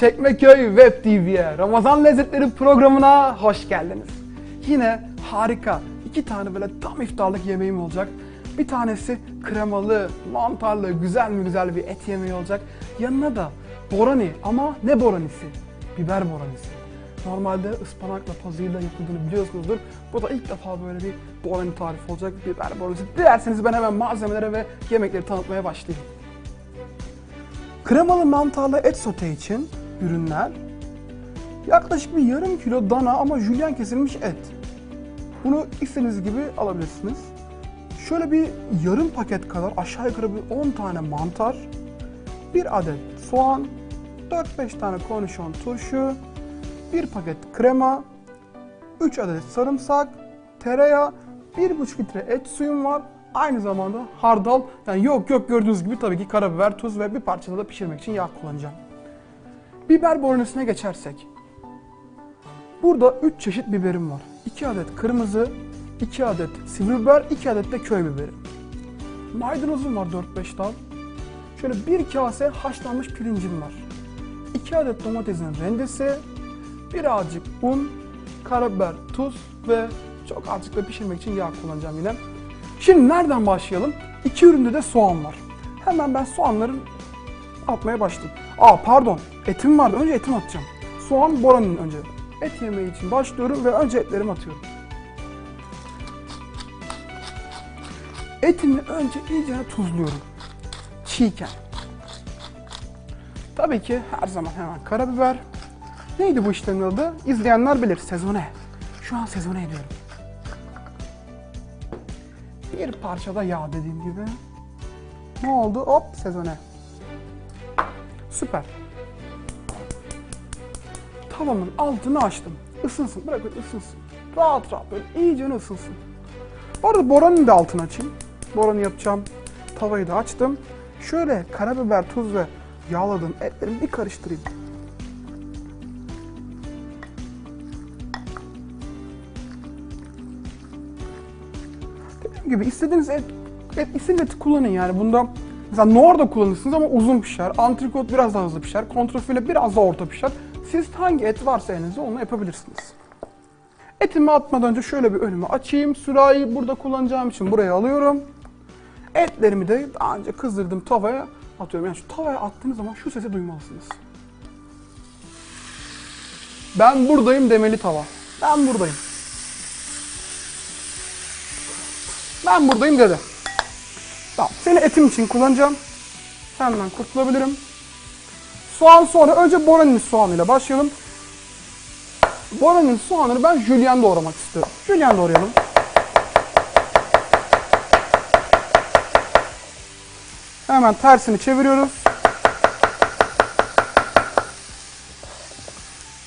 Çekmeköy Web TV'ye, Ramazan Lezzetleri programına hoş geldiniz. Yine harika iki tane böyle tam iftarlık yemeğim olacak. Bir tanesi kremalı, mantarlı, güzel mi güzel bir et yemeği olacak. Yanına da borani ama ne boranisi? Biber boranisi. Normalde ıspanakla pazıyla yapıldığını biliyorsunuzdur. Bu da ilk defa böyle bir borani tarifi olacak. Biber boranisi. Dilerseniz ben hemen malzemelere ve yemekleri tanıtmaya başlayayım. Kremalı mantarlı et sote için ürünler yaklaşık bir yarım kilo dana ama jülyen kesilmiş et. Bunu istediğiniz gibi alabilirsiniz. Şöyle bir yarım paket kadar aşağı yukarı bir 10 tane mantar, bir adet soğan, 4-5 tane kornişon turşu, bir paket krema, 3 adet sarımsak, tereyağı, 1,5 litre et suyum var. Aynı zamanda hardal, yani yok yok gördüğünüz gibi tabii ki karabiber, tuz ve bir parçada da pişirmek için yağ kullanacağım. Biber bolognese geçersek. Burada 3 çeşit biberim var. 2 adet kırmızı, 2 adet sivri biber, 2 adet de köy biberi. Maydanozum var 4-5 dal. Şöyle bir kase haşlanmış pirincim var. 2 adet domatesin rendesi, birazcık un, karabiber, tuz ve çok azıcık da pişirmek için yağ kullanacağım yine. Şimdi nereden başlayalım? İki üründe de soğan var. Hemen ben soğanları atmaya başladım. Aa pardon, etim vardı. Önce etimi atacağım. Soğan boranın önce. Et yemeği için başlıyorum ve önce etlerimi atıyorum. Etimi önce iyice tuzluyorum. Çiğken. Tabii ki her zaman hemen karabiber. Neydi bu işlemin adı? İzleyenler bilir. Sezone. Şu an sezone ediyorum. Bir parçada yağ dediğim gibi. Ne oldu? Hop sezone. Süper. Tavamın altını açtım. Isınsın. Bırakın ısınsın. Rahat rahat böyle iyice ısınsın. Bu arada boranın da altını açayım. Boranı yapacağım. Tavayı da açtım. Şöyle karabiber, tuz ve yağladığım etlerimi bir karıştırayım. Dediğim gibi istediğiniz et, et istediğiniz eti kullanın yani. Bunda mesela noir da kullanırsınız ama uzun pişer. Antrikot biraz daha hızlı pişer. Kontrfile biraz daha orta pişer. Siz hangi et varsa elinizde onu yapabilirsiniz. Etimi atmadan önce şöyle bir önümü açayım. Sürahiyi burada kullanacağım için buraya alıyorum. Etlerimi de daha önce kızdırdım tavaya atıyorum. Yani şu tavaya attığınız zaman şu sesi duymalısınız. Ben buradayım demeli tava. Ben buradayım. Ben buradayım dedi. Tamam. Seni etim için kullanacağım. Senden kurtulabilirim. Soğan sonra önce Borani'nin soğanıyla başlayalım. Borani'nin soğanını ben jülyen doğramak istiyorum. Jülyen doğrayalım. Hemen tersini çeviriyoruz.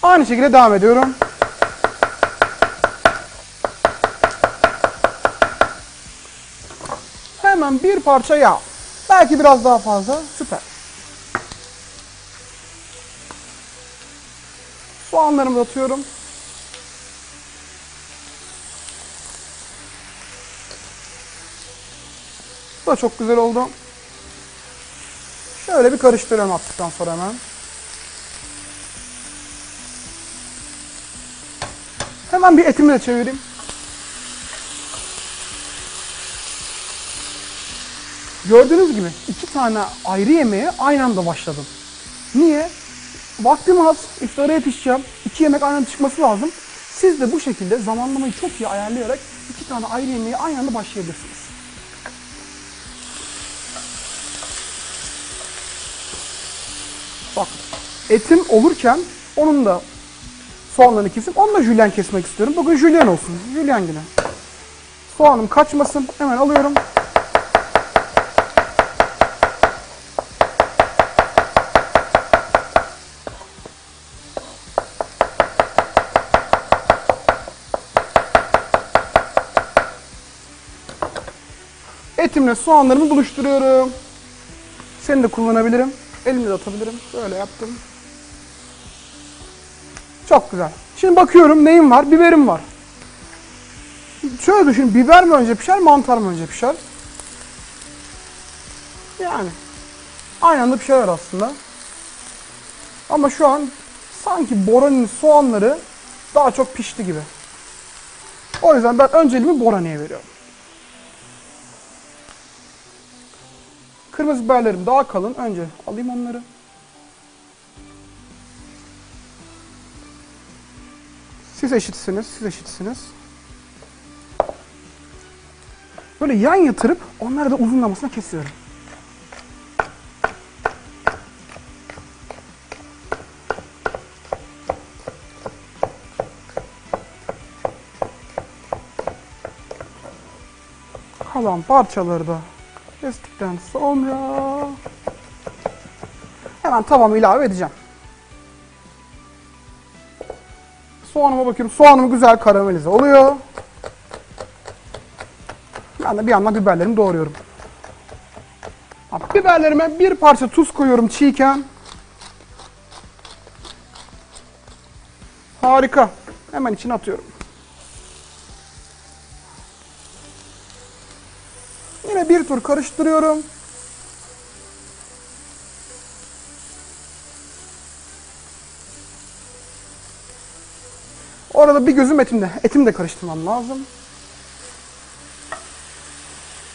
Aynı şekilde devam ediyorum. Hemen bir parça yağ. Belki biraz daha fazla. Süper. Soğanlarımı atıyorum. Bu da çok güzel oldu. Şöyle bir karıştırıyorum attıktan sonra hemen. Hemen bir etimi de çevireyim. Gördüğünüz gibi iki tane ayrı yemeğe aynı anda başladım. Niye? Vaktim az, iftara yetişeceğim. İki yemek aynı anda çıkması lazım. Siz de bu şekilde zamanlamayı çok iyi ayarlayarak iki tane ayrı yemeğe aynı anda başlayabilirsiniz. Bak etim olurken onun da soğanlarını kesip onu da jülyen kesmek istiyorum. Bugün jülyen olsun. Jülyen yine. Soğanım kaçmasın. Hemen alıyorum. Etimle soğanlarımı buluşturuyorum. Seni de kullanabilirim. Elimle de atabilirim. Böyle yaptım. Çok güzel. Şimdi bakıyorum neyim var? Biberim var. Şöyle düşün. Biber mi önce pişer, mantar mı önce pişer? Yani. Aynı anda pişer aslında. Ama şu an sanki Borani'nin soğanları daha çok pişti gibi. O yüzden ben önceliğimi Borani'ye veriyorum. Kırmızı biberlerim daha kalın. Önce alayım onları. Siz eşitsiniz, siz eşitsiniz. Böyle yan yatırıp onları da uzunlamasına kesiyorum. Kalan parçaları da kestikten sonra hemen tavama ilave edeceğim. Soğanıma bakıyorum. Soğanım güzel karamelize oluyor. Ben de bir yandan biberlerimi doğruyorum. Biberlerime bir parça tuz koyuyorum çiğken. Harika. Hemen içine atıyorum. Bir tur karıştırıyorum. Orada bir gözüm etimde. Etimi de karıştırmam lazım.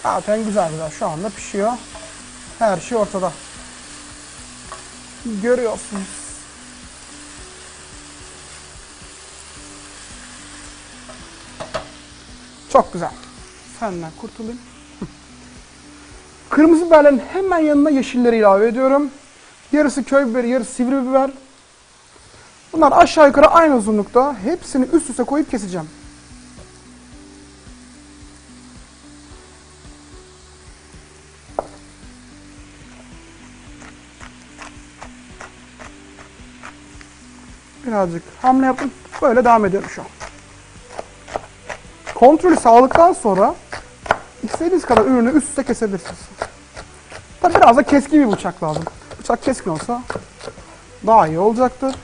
Zaten güzel güzel şu anda pişiyor. Her şey ortada. Görüyorsunuz. Çok güzel. Senden kurtulayım. Kırmızı biberlerin hemen yanına yeşilleri ilave ediyorum. Yarısı köy biberi, yarısı sivri biber. Bunlar aşağı yukarı aynı uzunlukta. Hepsini üst üste koyup keseceğim. Birazcık hamle yapın. Böyle devam ediyorum şu an. Kontrolü sağladıktan sonra istediğiniz kadar ürünü üst üste kesebilirsiniz. Tabi biraz da keskin bir bıçak lazım. Bıçak keskin olsa daha iyi olacaktır.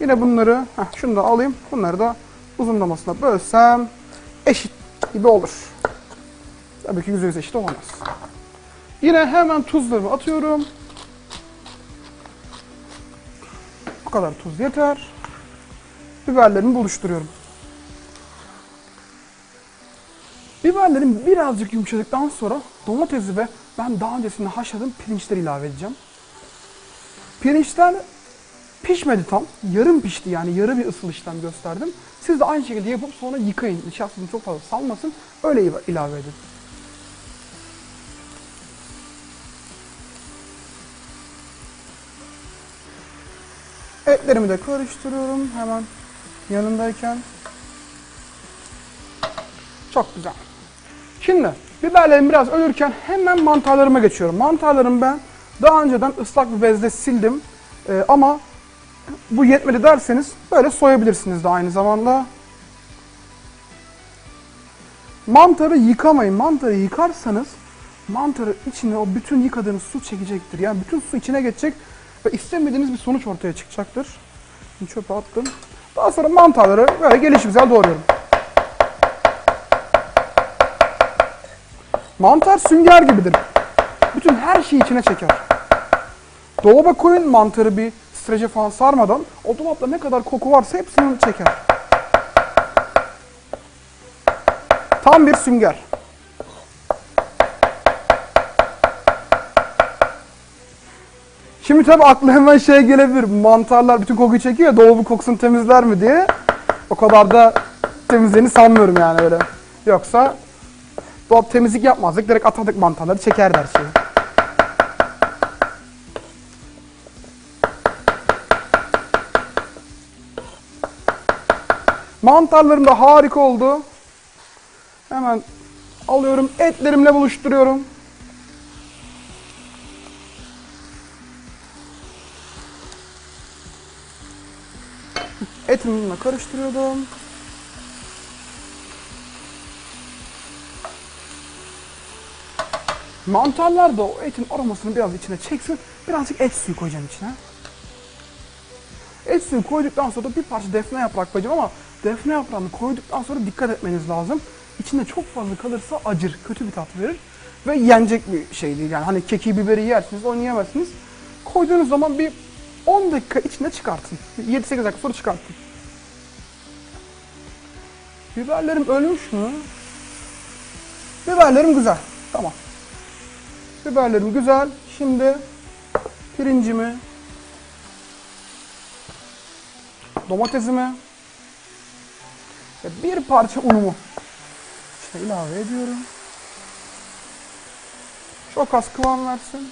Yine bunları, heh, şunu da alayım. Bunları da uzunlamasına bölsem eşit gibi olur. Tabii ki yüzde yüz eşit olamaz. Yine hemen tuzlarımı atıyorum. Bu kadar tuz yeter. Biberlerimi buluşturuyorum. Biberlerim birazcık yumuşadıktan sonra domatesi ve ben daha öncesinde haşladığım pirinçleri ilave edeceğim. Pirinçler pişmedi tam. Yarım pişti yani yarı bir ısıl işlem gösterdim. Siz de aynı şekilde yapıp sonra yıkayın. Nişastanın çok fazla salmasın. Öyle ilave edin. Etlerimi de karıştırıyorum hemen yanındayken. Çok güzel. Şimdi biberlerim biraz ölürken hemen mantarlarıma geçiyorum. Mantarlarımı ben daha önceden ıslak bir bezle sildim. Ee, ama bu yetmedi derseniz böyle soyabilirsiniz de aynı zamanda. Mantarı yıkamayın. Mantarı yıkarsanız mantarı içine o bütün yıkadığınız su çekecektir. Yani bütün su içine geçecek ve istemediğiniz bir sonuç ortaya çıkacaktır. Şimdi çöpe attım. Daha sonra mantarları böyle gelişigüzel doğruyorum. Mantar sünger gibidir. Bütün her şeyi içine çeker. Dolaba koyun mantarı bir strece falan sarmadan o dolapta ne kadar koku varsa hepsini çeker. Tam bir sünger. Şimdi tabi aklı hemen şey gelebilir. Mantarlar bütün kokuyu çekiyor dolabın kokusunu temizler mi diye. O kadar da temizlerini sanmıyorum yani öyle. Yoksa dolap temizlik yapmazdık. Direkt atardık mantarları çekerdi her şeyi. Mantarlarım da harika oldu. Hemen alıyorum etlerimle buluşturuyorum. Bununla karıştırıyordum. Mantarlar da o etin aromasını biraz içine çeksin. Birazcık et suyu koyacağım içine. Et suyu koyduktan sonra da bir parça defne yaprak koyacağım ama defne yaprağını koyduktan sonra dikkat etmeniz lazım. İçinde çok fazla kalırsa acır, kötü bir tat verir. ve yenecek bir şey değil. Yani hani keki biberi yersiniz onu yemezsiniz. Koyduğunuz zaman bir 10 dakika içinde çıkartın. 7-8 dakika sonra çıkartın. Biberlerim ölmüş mü? Biberlerim güzel. Tamam. Biberlerim güzel. Şimdi pirincimi, domatesimi ve bir parça unumu işte ilave ediyorum. Çok az kıvam versin.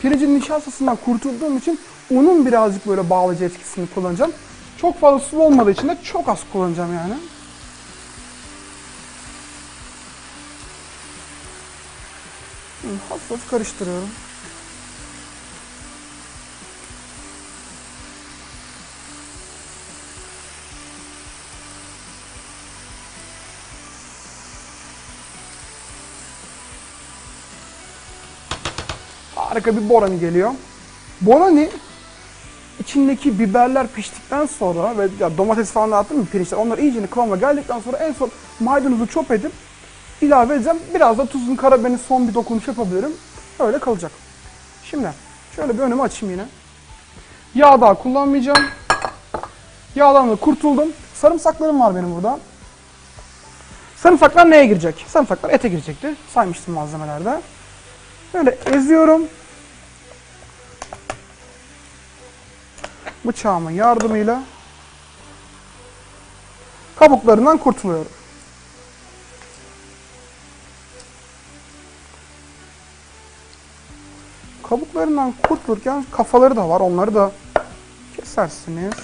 Pirincin nişastasından kurtulduğum için unun birazcık böyle bağlayıcı etkisini kullanacağım. Çok fazla su olmadığı için de çok az kullanacağım yani. Hafif hafif karıştırıyorum. Harika bir borani geliyor. Borani içindeki biberler piştikten sonra ve ya domates falan attım mı pirinçler onlar iyice kıvama geldikten sonra en son maydanozu çop edip ilave edeceğim. Biraz da tuzun karabiberini son bir dokunuş yapabilirim. Öyle kalacak. Şimdi şöyle bir önümü açayım yine. Yağ daha kullanmayacağım. Yağdan da kurtuldum. Sarımsaklarım var benim burada. Sarımsaklar neye girecek? Sarımsaklar ete girecekti. Saymıştım malzemelerde. Böyle eziyorum. Bıçağımın yardımıyla kabuklarından kurtuluyorum. Kabuklarından kurtulurken kafaları da var. Onları da kesersiniz.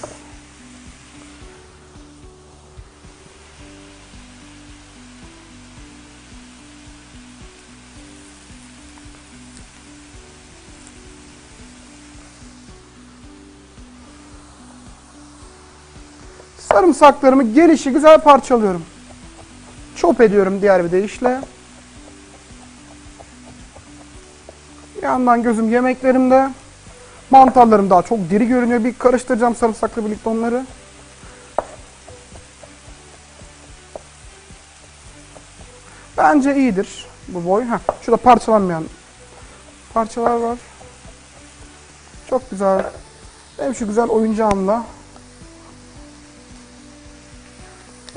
Sarımsaklarımı gelişi güzel parçalıyorum. Çop ediyorum diğer bir deyişle. Bir yandan gözüm yemeklerimde. Mantarlarım daha çok diri görünüyor. Bir karıştıracağım sarımsakla birlikte onları. Bence iyidir bu boy. Heh, şurada parçalanmayan parçalar var. Çok güzel. Benim şu güzel oyuncağımla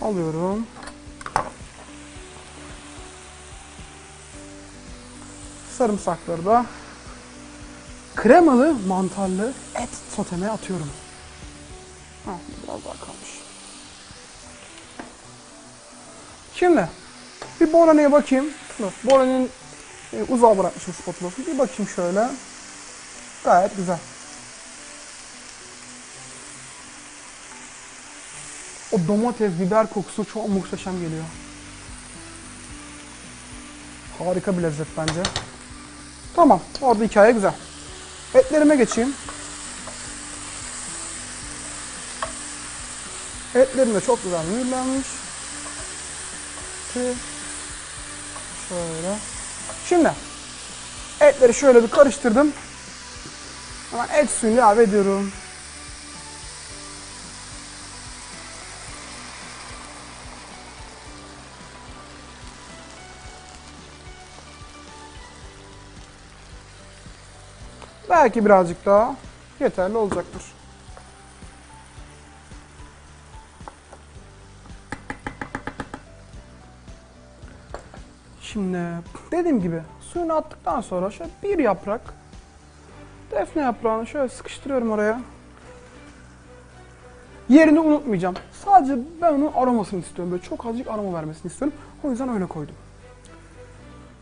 alıyorum. Sarımsakları da kremalı mantarlı et soteme atıyorum. Ha, biraz daha kalmış. Şimdi bir Borani'ye bakayım. Borani'nin e, uzağa bırakmışım spatulasını. Bir bakayım şöyle. Gayet güzel. O domates, biber kokusu çok muhteşem geliyor. Harika bir lezzet bence. Tamam, orada hikaye güzel. Etlerime geçeyim. Etlerim de çok güzel mühürlenmiş. Şöyle. Şimdi etleri şöyle bir karıştırdım. Hemen et suyunu ilave ediyorum. Belki birazcık daha yeterli olacaktır. Şimdi dediğim gibi suyunu attıktan sonra şöyle bir yaprak defne yaprağını şöyle sıkıştırıyorum oraya. Yerini unutmayacağım. Sadece ben onun aromasını istiyorum. Böyle çok azıcık aroma vermesini istiyorum. O yüzden öyle koydum.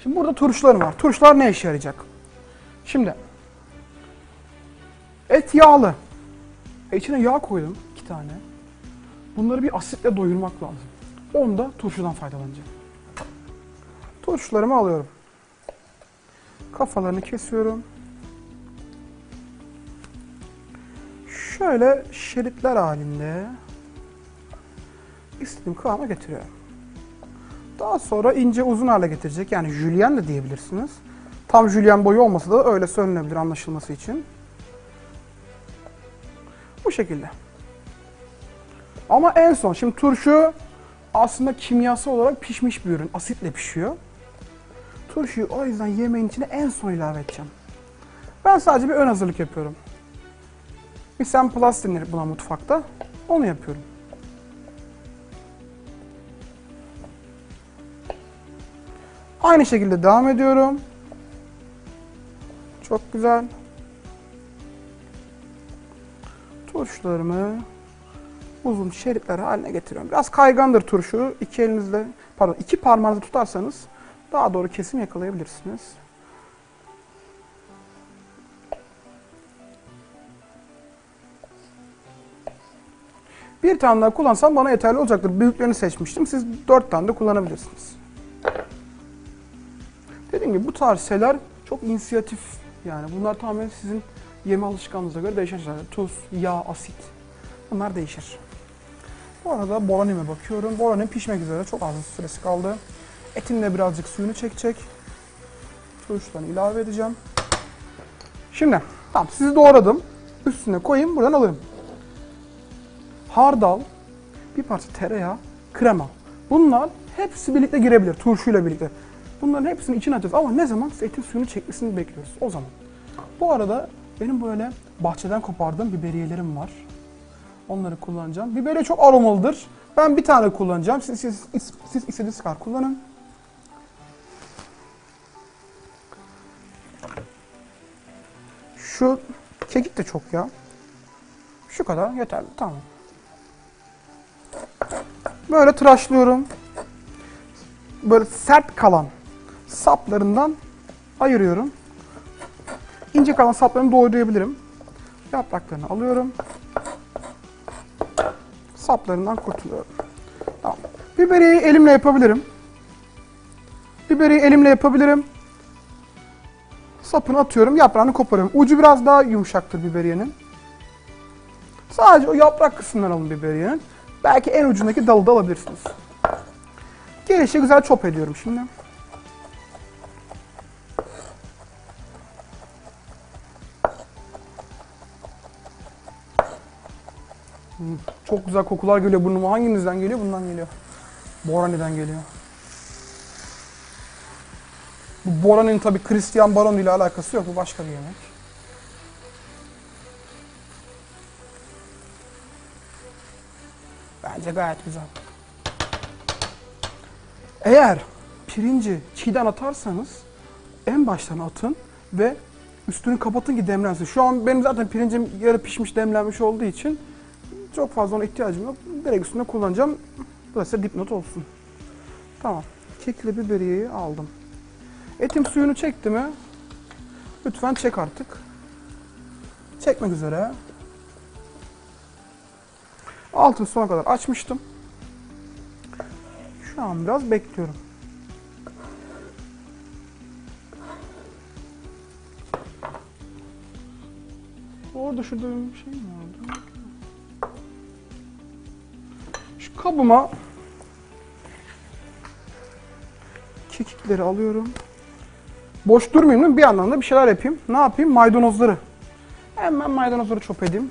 Şimdi burada turşularım var. Turşular ne işe yarayacak? Şimdi yağlı. E içine yağ koydum iki tane. Bunları bir asitle doyurmak lazım. Onda turşudan faydalanacağım. Turşularımı alıyorum. Kafalarını kesiyorum. Şöyle şeritler halinde istediğim kıvama getiriyorum. Daha sonra ince uzun hale getirecek. Yani jülyen de diyebilirsiniz. Tam jülyen boyu olmasa da öyle söylenebilir anlaşılması için. Bu şekilde. Ama en son, şimdi turşu aslında kimyasal olarak pişmiş bir ürün. Asitle pişiyor. Turşuyu o yüzden yemeğin içine en son ilave edeceğim. Ben sadece bir ön hazırlık yapıyorum. Bir sen plus denir buna mutfakta. Onu yapıyorum. Aynı şekilde devam ediyorum. Çok güzel. Turşularımı uzun şeritler haline getiriyorum. Biraz kaygandır turşu. İki elinizle, pardon iki parmağınızla tutarsanız daha doğru kesim yakalayabilirsiniz. Bir tane daha kullansam bana yeterli olacaktır. Büyüklerini seçmiştim. Siz dört tane de kullanabilirsiniz. Dediğim gibi bu tarz şeyler çok inisiyatif. Yani bunlar tamamen sizin yeme alışkanlığınıza göre değişen şeyler. Tuz, yağ, asit. Bunlar değişir. Bu arada boranime bakıyorum. Boranim pişmek üzere. Çok az süresi kaldı. Etin de birazcık suyunu çekecek. Turşudan ilave edeceğim. Şimdi tamam sizi doğradım. Üstüne koyayım buradan alırım. Hardal, bir parça tereyağı, krema. Bunlar hepsi birlikte girebilir turşuyla birlikte. Bunların hepsini içine atacağız ama ne zaman etin suyunu çekmesini bekliyoruz o zaman. Bu arada benim böyle bahçeden kopardığım biberiyelerim var. Onları kullanacağım. Biberiye çok aromalıdır. Ben bir tane kullanacağım. Siz, siz, siz, siz istediğiniz kadar kullanın. Şu kekik de çok ya. Şu kadar yeterli. Tamam. Böyle tıraşlıyorum. Böyle sert kalan saplarından ayırıyorum. İnce kalan saplarını doğrayabilirim. Yapraklarını alıyorum. Saplarından kurtuluyorum. Tamam. Biberiyeyi elimle yapabilirim. Biberiyeyi elimle yapabilirim. Sapını atıyorum, yaprağını koparıyorum. Ucu biraz daha yumuşaktır biberiyenin. Sadece o yaprak kısmından alın biberiyenin. Belki en ucundaki dalı da alabilirsiniz. Gelişi güzel çop ediyorum şimdi. Çok güzel kokular geliyor burnuma. Hanginizden geliyor? Bundan geliyor. Borani'den geliyor. Bu Borani'nin tabi Christian Baron ile alakası yok. Bu başka bir yemek. Bence gayet güzel. Eğer pirinci çiğden atarsanız en baştan atın ve üstünü kapatın ki demlensin. Şu an benim zaten pirincim yarı pişmiş demlenmiş olduğu için çok fazla ona ihtiyacım yok. Direkt üstüne kullanacağım. Burası dipnot olsun. Tamam. Kekle biberiyeyi aldım. Etim suyunu çekti mi? Lütfen çek artık. Çekmek üzere. Altını sona kadar açmıştım. Şu an biraz bekliyorum. Orada şurada bir şey mi vardı? Kabıma kekikleri alıyorum. Boş durmayayım? Bir yandan da bir şeyler yapayım. Ne yapayım? Maydanozları. Hemen maydanozları çöp edeyim.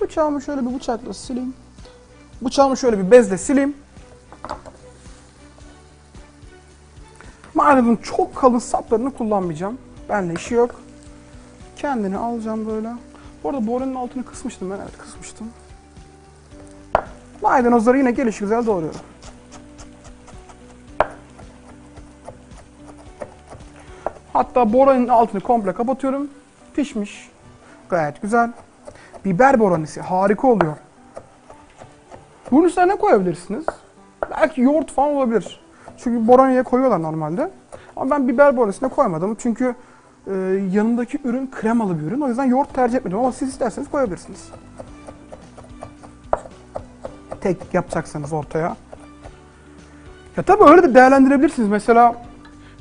Bıçağımı şöyle bir bıçakla sileyim. Bıçağımı şöyle bir bezle sileyim. Maydanozun çok kalın saplarını kullanmayacağım. Benle işi yok. Kendini alacağım böyle. Bu arada boranın altını kısmıştım ben. Evet kısmıştım. Maydanozları yine geliş güzel doğruyorum. Hatta boranın altını komple kapatıyorum. Pişmiş. Gayet güzel. Biber boranisi harika oluyor. Bunun üstüne ne koyabilirsiniz? Belki yoğurt falan olabilir. Çünkü boraniye koyuyorlar normalde. Ama ben biber boranisine koymadım. Çünkü e, yanındaki ürün kremalı bir ürün. O yüzden yoğurt tercih etmedim. Ama siz isterseniz koyabilirsiniz. Tek yapacaksanız ortaya. Ya tabii öyle de değerlendirebilirsiniz. Mesela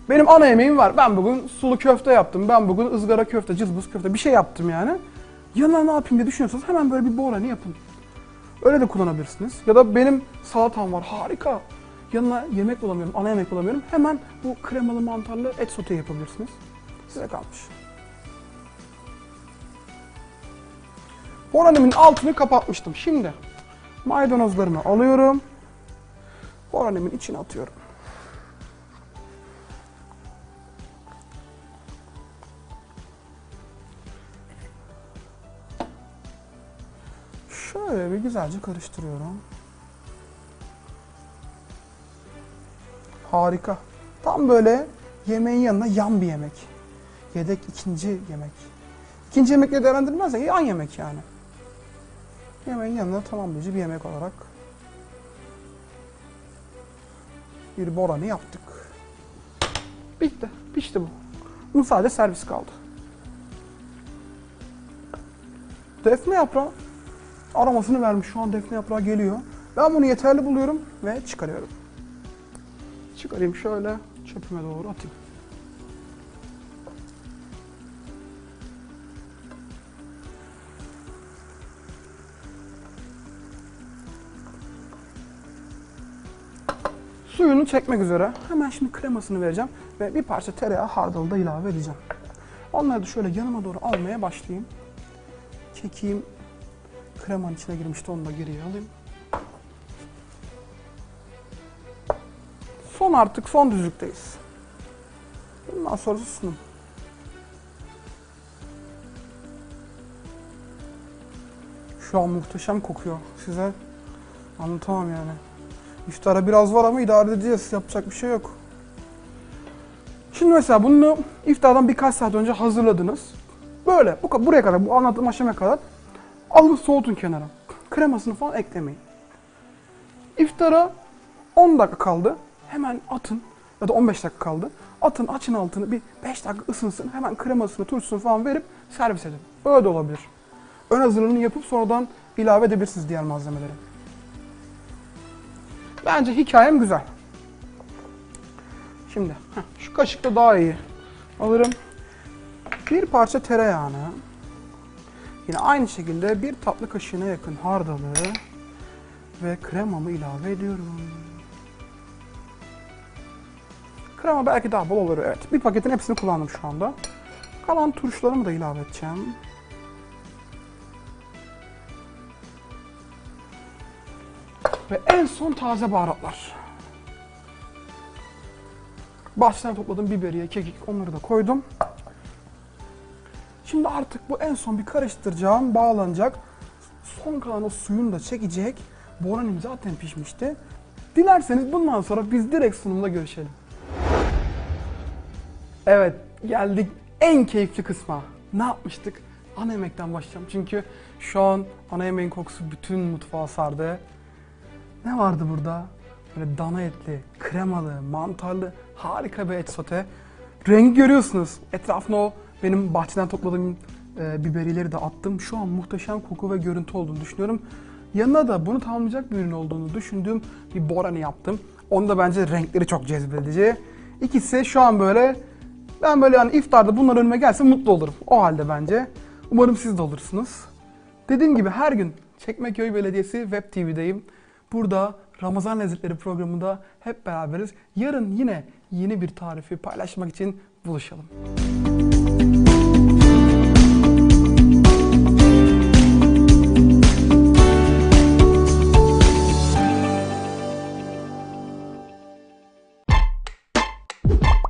benim ana yemeğim var. Ben bugün sulu köfte yaptım. Ben bugün ızgara köfte, cızbız köfte bir şey yaptım yani. Yanına ne yapayım diye düşünüyorsanız hemen böyle bir borani yapın. Öyle de kullanabilirsiniz. Ya da benim salatam var harika. Yanına yemek bulamıyorum, ana yemek bulamıyorum. Hemen bu kremalı mantarlı et sote yapabilirsiniz. Size kalmış. Boranimin altını kapatmıştım. Şimdi Maydanozlarını alıyorum. Boronemin içine atıyorum. Şöyle bir güzelce karıştırıyorum. Harika. Tam böyle yemeğin yanına yan bir yemek. Yedek ikinci yemek. İkinci yemekle değerlendirilmez de yan yemek yani. Yemeğin yanına tamamlayıcı bir yemek olarak bir boranı yaptık. Bitti. Pişti bu. Bunun sadece servis kaldı. Defne yaprağı aromasını vermiş. Şu an defne yaprağı geliyor. Ben bunu yeterli buluyorum ve çıkarıyorum. Çıkarayım şöyle çöpüme doğru atayım. Suyunu çekmek üzere. Hemen şimdi kremasını vereceğim ve bir parça tereyağı hardalı da ilave edeceğim. Onları da şöyle yanıma doğru almaya başlayayım. Çekeyim. Kremanın içine girmişti onu da geriye alayım. Son artık son düzlükteyiz. Bundan sonrası sunum. Şu an muhteşem kokuyor. Size anlatamam yani. İftara biraz var ama idare edeceğiz. Yapacak bir şey yok. Şimdi mesela bunu iftardan birkaç saat önce hazırladınız. Böyle bu buraya kadar bu anlattığım aşamaya kadar alın soğutun kenara. Kremasını falan eklemeyin. İftara 10 dakika kaldı. Hemen atın ya da 15 dakika kaldı. Atın açın altını bir 5 dakika ısınsın. Hemen kremasını, turşusunu falan verip servis edin. Böyle de olabilir. Ön hazırlığını yapıp sonradan ilave edebilirsiniz diğer malzemeleri. Bence hikayem güzel. Şimdi heh, şu kaşıkla daha iyi alırım. Bir parça tereyağını yine aynı şekilde bir tatlı kaşığına yakın hardalı ve kremamı ilave ediyorum. Krema belki daha bol olur evet. Bir paketin hepsini kullandım şu anda. Kalan turşularımı da ilave edeceğim. Ve en son taze baharatlar. Bahçeden topladığım biberiye, kekik onları da koydum. Şimdi artık bu en son bir karıştıracağım, bağlanacak. Son kalan o suyunu da çekecek. Boranim zaten pişmişti. Dilerseniz bundan sonra biz direkt sunumda görüşelim. Evet, geldik en keyifli kısma. Ne yapmıştık? Ana yemekten başlayacağım. Çünkü şu an ana yemeğin kokusu bütün mutfağı sardı. Ne vardı burada? Böyle dana etli, kremalı, mantarlı, harika bir et sote. Rengi görüyorsunuz. Etrafına o benim bahçeden topladığım e, biberiyeleri de attım. Şu an muhteşem koku ve görüntü olduğunu düşünüyorum. Yanına da bunu tamamlayacak bir ürün olduğunu düşündüğüm bir borani yaptım. Onu da bence renkleri çok cezbedici. İkisi şu an böyle ben böyle yani iftarda bunlar önüme gelse mutlu olurum. O halde bence. Umarım siz de olursunuz. Dediğim gibi her gün Çekmeköy Belediyesi Web TV'deyim. Burada Ramazan Lezzetleri programında hep beraberiz. Yarın yine yeni bir tarifi paylaşmak için buluşalım.